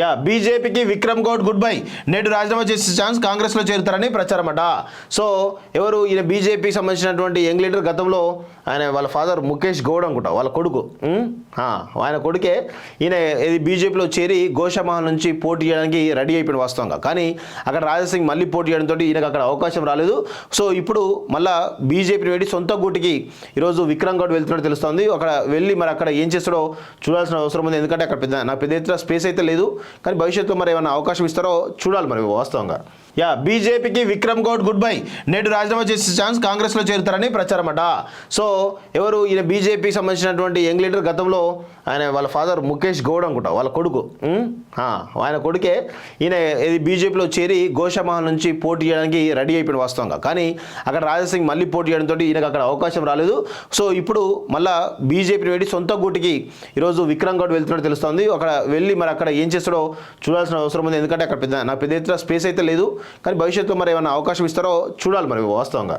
Yeah బీజేపీకి Vikram Goud good bye. నేడు రాజీనామా చేసే ఛాన్స్ కాంగ్రెస్లో చేరుతారని ప్రచారం అట సో ఎవరు ఈయన బీజేపీకి సంబంధించినటువంటి యంగ్ లీడర్ గతంలో ఆయన వాళ్ళ ఫాదర్ ముఖేష్ గౌడ్ అనుకుంటా వాళ్ళ కొడుకు. ఆయన కొడుకే ఈయన ఇది బీజేపీలో చేరి గోషామహల్ నుంచి పోటీ చేయడానికి రెడీ అయిపోయిన వాస్తవంగా. కానీ అక్కడ రాజసింగ్ మళ్ళీ పోటీ చేయడంతో ఈయనకు అక్కడ అవకాశం రాలేదు. సో ఇప్పుడు మళ్ళా బీజేపీని వేడి సొంత గూటికి ఈరోజు విక్రమ్ గౌడ్ వెళ్తున్నట్టు తెలుస్తోంది. అక్కడ వెళ్ళి మరి అక్కడ ఏం చేస్తాడో చూడాల్సిన అవసరం ఉంది. ఎందుకంటే అక్కడ పెద్ద నాకు పెద్ద ఎత్తున స్పేస్ అయితే లేదు. కానీ భవిష్యత్తులో మరి ఏమైనా అవకాశం ఇస్తారో చూడాలి మరి వాస్తవంగా. యా బీజేపీకి విక్రమ్ గౌడ్ గుడ్ బై. నేడు రాజీనామా చేసే ఛాన్స్ కాంగ్రెస్లో చేరుతారని ప్రచారం అట సో ఎవరు ఈయన బీజేపీకి సంబంధించినటువంటి యంగ్ లీడర్ గతంలో ఆయన వాళ్ళ ఫాదర్ ముఖేష్ గౌడ్ అనుకుంటా వాళ్ళ కొడుకు. ఆయన కొడుకే ఈయన ఇది బీజేపీలో చేరి గోషామహల్ నుంచి పోటీ చేయడానికి రెడీ అయిపోయిన వాస్తవంగా. కానీ అక్కడ రాజాసింగ్ మళ్ళీ పోటీ చేయడంతో ఈయనకు అక్కడ అవకాశం రాలేదు. సో ఇప్పుడు మళ్ళీ బీజేపీని వేడి సొంత గూటికి ఈరోజు విక్రమ్ గౌడ్ వెళ్తున్నట్టు తెలుస్తోంది. అక్కడ వెళ్ళి మరి అక్కడ ఏం చేస్తాడో చూడాల్సిన అవసరం ఉంది. ఎందుకంటే అక్కడ పెద్ద నాకు పెద్ద ఎత్తున స్పేస్ అయితే లేదు. కానీ భవిష్యత్తులో మరి ఏమైనా అవకాశం ఇస్తారో చూడాలి మరి వాస్తవంగా.